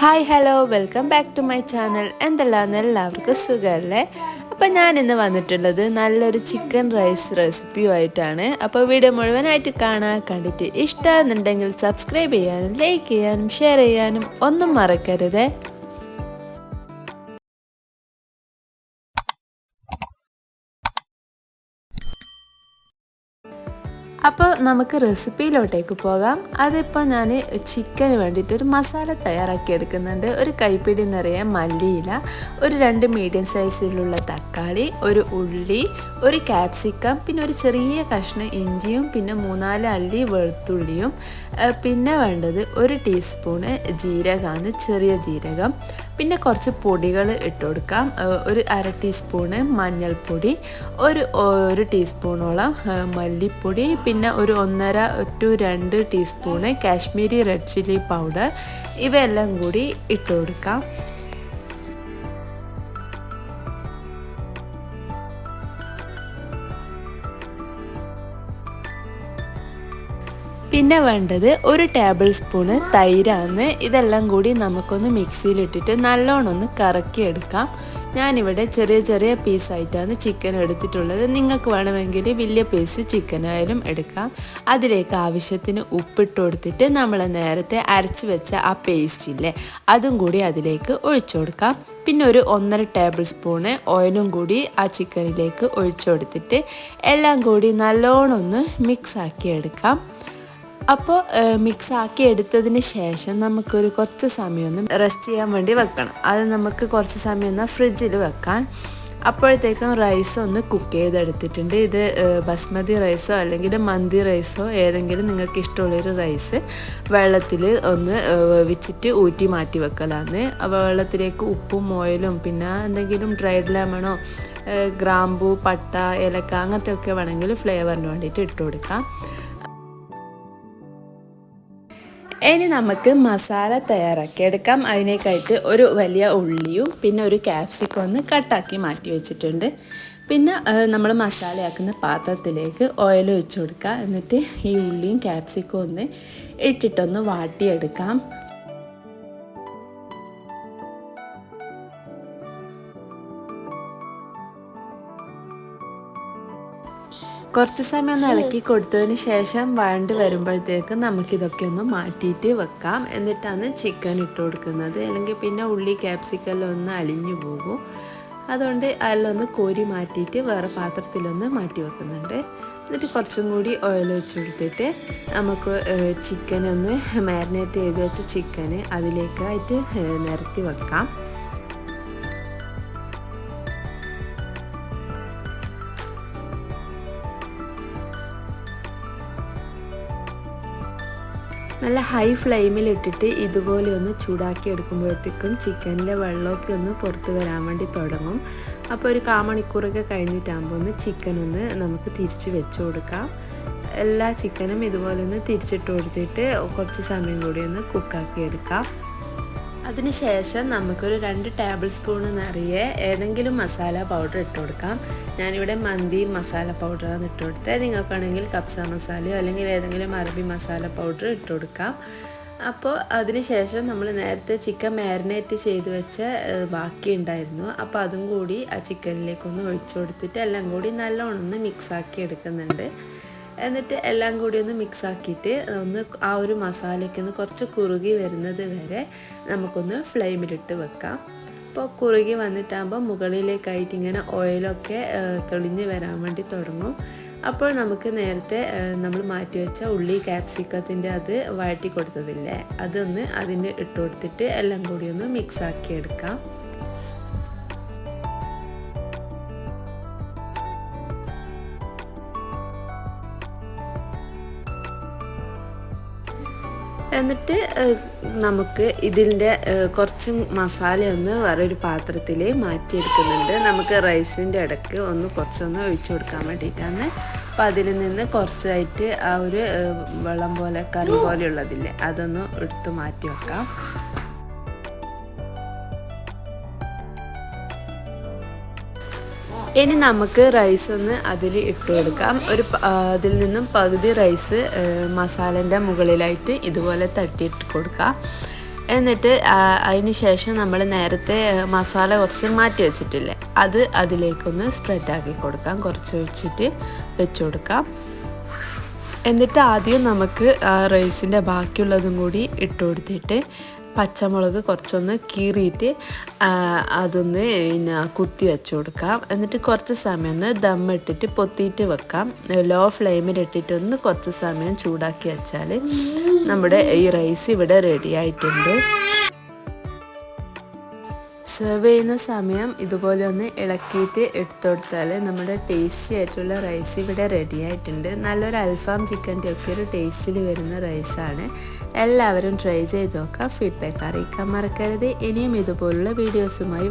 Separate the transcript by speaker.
Speaker 1: Hi hello welcome back to my channel എന്തെല്ലാം എല്ലാവർക്കും സുഖമല്ലേ അപ്പം ഞാൻ ഇന്ന് വന്നിട്ടുള്ളത് നല്ലൊരു ചിക്കൻ റൈസ് റെസിപ്പിയുമായിട്ടാണ് അപ്പോൾ വീഡിയോ മുഴുവനായിട്ട് കാണാൻ കണ്ടിട്ട് ഇഷ്ടമെന്നുണ്ടെങ്കിൽ സബ്സ്ക്രൈബ് ചെയ്യാനും ലൈക്ക് ചെയ്യാനും ഷെയർ ചെയ്യാനും ഒന്നും മറക്കരുതേ. അപ്പോൾ നമുക്ക് റെസിപ്പിയിലോട്ടേക്ക് പോകാം. അതിപ്പോൾ ഞാൻ ചിക്കന് വേണ്ടിയിട്ട് ഒരു മസാല തയ്യാറാക്കി എടുക്കുന്നുണ്ട്. ഒരു കൈപ്പിടി നിറയെ മല്ലിയില ഒരു രണ്ട് മീഡിയം സൈസിലുള്ള തക്കാളി ഒരു ഉള്ളി ഒരു ക്യാപ്സിക്കം പിന്നെ ഒരു ചെറിയ കഷ്ണം ഇഞ്ചിയും പിന്നെ മൂന്നാൽ അല്ലി വെളുത്തുള്ളിയും പിന്നെ വേണ്ടത് ഒരു ടീസ്പൂണ് ജീരകമാണ് ചെറിയ ജീരകം. പിന്നെ കുറച്ച് പൊടികൾ ഇട്ട് കൊടുക്കാം. ഒരു അര ടീസ്പൂണ് മഞ്ഞൾപ്പൊടി ഒരു ഒരു ടീസ്പൂണോളം മല്ലിപ്പൊടി പിന്നെ ഒരു ഒന്നര ടു രണ്ട് teaspoon Kashmiri red chilli powder. ഇവയെല്ലാം കൂടി ഇട്ട് കൊടുക്കാം. പിന്നെ വേണ്ടത് ഒരു ടേബിൾ സ്പൂണ് തൈരാണ്. ഇതെല്ലാം കൂടി നമുക്കൊന്ന് മിക്സിയിലിട്ടിട്ട് നല്ലോണം ഒന്ന് കറക്കിയെടുക്കാം. ഞാനിവിടെ ചെറിയ ചെറിയ പീസായിട്ടാണ് ചിക്കൻ എടുത്തിട്ടുള്ളത്. നിങ്ങൾക്ക് വേണമെങ്കിൽ വലിയ പീസ് ചിക്കനായാലും എടുക്കാം. അതിലേക്ക് ആവശ്യത്തിന് ഉപ്പിട്ട് കൊടുത്തിട്ട് നമ്മൾ നേരത്തെ അരച്ച് വെച്ച ആ പേസ്റ്റ് ഇല്ലേ അതും കൂടി അതിലേക്ക് ഒഴിച്ചു കൊടുക്കാം. പിന്നെ ഒരു ഒന്നര ടേബിൾ സ്പൂണ് ഓയിലും കൂടി ആ ചിക്കനിലേക്ക് ഒഴിച്ചു കൊടുത്തിട്ട് എല്ലാം കൂടി നല്ലോണം ഒന്ന് മിക്സ് ആക്കി എടുക്കാം. അപ്പോൾ മിക്സ് ആക്കി എടുത്തതിന് ശേഷം നമുക്കൊരു കുറച്ച് സമയം ഒന്ന് റെസ്റ്റ് ചെയ്യാൻ വേണ്ടി വെക്കണം. അത് നമുക്ക് കുറച്ച് സമയം ഒന്ന് ഫ്രിഡ്ജിൽ വെക്കാൻ അപ്പോഴത്തേക്കും റൈസ് ഒന്ന് കുക്ക് ചെയ്തെടുത്തിട്ടുണ്ട്. ഇത് ബസ്മതി റൈസോ അല്ലെങ്കിൽ മന്തി റൈസോ ഏതെങ്കിലും നിങ്ങൾക്ക് ഇഷ്ടമുള്ളൊരു റൈസ് വെള്ളത്തിൽ ഒന്ന് വേവിച്ചിട്ട് ഊറ്റി മാറ്റി വെക്കലാണ്. വെള്ളത്തിലേക്ക് ഉപ്പും ഓയിലും പിന്നെ എന്തെങ്കിലും ഡ്രൈഡ് ലെമണോ ഗ്രാമ്പൂ പട്ട ഏലക്ക അങ്ങനത്തെ ഒക്കെ വേണമെങ്കിൽ ഫ്ലേവറിന് വേണ്ടിയിട്ട് ഇട്ട് കൊടുക്കാം. ഇനി നമുക്ക് മസാല തയ്യാറാക്കി എടുക്കാം. അതിനേക്കായിട്ട് ഒരു വലിയ ഉള്ളിയും പിന്നെ ഒരു ക്യാപ്സിക്കും ഒന്ന് കട്ടാക്കി മാറ്റി വെച്ചിട്ടുണ്ട്. പിന്നെ നമ്മൾ മസാലയാക്കുന്ന പാത്രത്തിലേക്ക് ഓയിൽ വെച്ച് കൊടുക്കുക എന്നിട്ട് ഈ ഉള്ളിയും ക്യാപ്സിക്കും ഒന്ന് ഇട്ടിട്ടൊന്ന് വാട്ടിയെടുക്കാം. കുറച്ച് സമയം ഒന്ന് ഇളക്കി കൊടുത്തതിന് ശേഷം വഴണ്ട് വരുമ്പോഴത്തേക്ക് നമുക്കിതൊക്കെ ഒന്ന് മാറ്റിയിട്ട് വെക്കാം. എന്നിട്ടാണ് ചിക്കൻ ഇട്ട് കൊടുക്കുന്നത്. അല്ലെങ്കിൽ പിന്നെ ഉള്ളി ക്യാപ്സിക്കെല്ലാം ഒന്ന് അലിഞ്ഞു പോകും. അതുകൊണ്ട് അതിലൊന്ന് കോരി മാറ്റിയിട്ട് വേറെ പാത്രത്തിലൊന്ന് മാറ്റി വെക്കുന്നുണ്ട്. എന്നിട്ട് കുറച്ചും കൂടി ഓയിൽ വെച്ച് കൊടുത്തിട്ട് നമുക്ക് ചിക്കൻ ഒന്ന് മാരിനേറ്റ് ചെയ്ത് വെച്ച ചിക്കന് അതിലേക്കായിട്ട് നിരത്തി വെക്കാം. നല്ല ഹൈ ഫ്ലെയിമിൽ ഇട്ടിട്ട് ഇതുപോലെ ഒന്ന് ചൂടാക്കി എടുക്കുമ്പോഴത്തേക്കും ചിക്കനിലെ വെള്ളമൊക്കെ ഒന്ന് പുറത്ത് വരാൻ വേണ്ടി തുടങ്ങും. അപ്പോൾ ഒരു കാമണിക്കൂറൊക്കെ കഴിഞ്ഞിട്ടാകുമ്പോൾ ഒന്ന് ചിക്കൻ ഒന്ന് നമുക്ക് തിരിച്ച് വെച്ച് കൊടുക്കാം. എല്ലാ ചിക്കനും ഇതുപോലെ ഒന്ന് തിരിച്ചിട്ട് കൊടുത്തിട്ട് കുറച്ച് സമയം കൂടി ഒന്ന് കുക്കാക്കി എടുക്കാം. അതിനുശേഷം നമുക്കൊരു രണ്ട് ടേബിൾ സ്പൂൺ നിറയെ ഏതെങ്കിലും മസാല പൗഡർ ഇട്ട് കൊടുക്കാം. ഞാനിവിടെ മന്തി മസാല പൗഡറാണ് ഇട്ട് കൊടുത്തത്. നിങ്ങൾക്കാണെങ്കിൽ കപ്സ മസാലയോ അല്ലെങ്കിൽ ഏതെങ്കിലും അറബി മസാല പൗഡർ ഇട്ട് കൊടുക്കാം. അപ്പോൾ അതിനുശേഷം നമ്മൾ നേരത്തെ ചിക്കൻ മാരിനേറ്റ് ചെയ്ത് വെച്ച ബാക്കി ഉണ്ടായിരുന്നു. അപ്പോൾ അതും കൂടി ആ ചിക്കനിലേക്കൊന്ന് ഒഴിച്ചു കൊടുത്തിട്ട് എല്ലാം കൂടി നല്ലോണം ഒന്ന് മിക്സാക്കി എടുക്കുന്നുണ്ട്. എന്നിട്ട് എല്ലാം കൂടി ഒന്ന് മിക്സ് ആക്കിയിട്ട് ഒന്ന് ആ ഒരു മസാലയ്ക്ക് ഒന്ന് കുറച്ച് കുറുകി വരുന്നത് വരെ നമുക്കൊന്ന് ഫ്ലെയിമിലിട്ട് വെക്കാം. അപ്പോൾ കുറുകി വന്നിട്ടാകുമ്പോൾ മുകളിലേക്കായിട്ട് ഇങ്ങനെ ഓയിലൊക്കെ തെളിഞ്ഞ് വരാൻ വേണ്ടി തുടങ്ങും. അപ്പോൾ നമുക്ക് നേരത്തെ നമ്മൾ മാറ്റി വെച്ച ഉള്ളി ക്യാപ്സിക്കത്തിന്റെ അത് വഴറ്റി കൊടുത്തതില്ലേ അതൊന്ന് അതിന് ഇട്ട് കൊടുത്തിട്ട് എല്ലാം കൂടി ഒന്ന് മിക്സ് ആക്കി എടുക്കാം എന്നിട്ട് നമുക്ക് ഇതിന്റെ കുറച്ച് മസാല മസാലയൊന്ന് വേറൊരു പാത്രത്തിൽ മാറ്റിയെടുക്കുന്നുണ്ട്. നമുക്ക് റൈസിന്റെ ഇടയ്ക്ക് ഒന്ന് കുറച്ചൊന്ന് ഒഴിച്ചു കൊടുക്കാൻ വേണ്ടിയിട്ടാണ്. അപ്പോൾ അതിൽ നിന്ന് കുറച്ചായിട്ട് ആ ഒരു വെള്ളം പോലെ കറി പോലെയുള്ളതില്ലേ അതൊന്ന് എടുത്ത് മാറ്റി വെക്കാം. ഇനി നമുക്ക് റൈസ് ഒന്ന് അതിൽ ഇട്ട് കൊടുക്കാം ഒരു അതിൽ നിന്നും പകുതി റൈസ് മസാലന്റെ മുകളിലായിട്ട് ഇതുപോലെ തട്ടിയിട്ട് കൊടുക്കാം. എന്നിട്ട് അതിന് ശേഷം നമ്മൾ നേരത്തെ മസാല കുറച്ച് മാറ്റി വെച്ചിട്ടില്ലേ അത് അതിലേക്കൊന്ന് സ്പ്രെഡാക്കി കൊടുക്കാം. കുറച്ച് വെച്ചിട്ട് വെച്ച് കൊടുക്കാം. എന്നിട്ട് ആദ്യം നമുക്ക് റൈസിന്റെ ബാക്കിയുള്ളതും കൂടി ഇട്ട് കൊടുത്തിട്ട് പച്ചമുളക് കുറച്ചൊന്ന് കീറിയിട്ട് അതൊന്ന് പിന്നെ കുത്തി വെച്ച് കൊടുക്കാം. എന്നിട്ട് കുറച്ച് സമയം ഒന്ന് ദമ്മിട്ടിട്ട് പൊത്തിയിട്ട് വെക്കാം. ലോ ഫ്ലെയിമിൽ ഇട്ടിട്ട് ഒന്ന് കുറച്ച് സമയം ചൂടാക്കി വെച്ചാൽ നമ്മുടെ ഈ റൈസ് ഇവിടെ റെഡി ആയിട്ടുണ്ട്. സെർവ് ചെയ്യുന്ന സമയം ഇതുപോലെ ഒന്ന് ഇളക്കിയിട്ട് എടുത്തു കൊടുത്താൽ നമ്മുടെ ടേസ്റ്റി ആയിട്ടുള്ള റൈസ് ഇവിടെ റെഡി ആയിട്ടുണ്ട്. നല്ലൊരു അൽഫാം ചിക്കന്റെ ഒക്കെ ഒരു ടേസ്റ്റിൽ വരുന്ന റൈസാണ് എല്ലാവരും ട്രൈ ചെയ്ത് നോക്കുക ഫീഡ്ബാക്ക് അറിയിക്കാൻ മറക്കരുത്. ഇനിയും ഇതുപോലുള്ള വീഡിയോസുമായി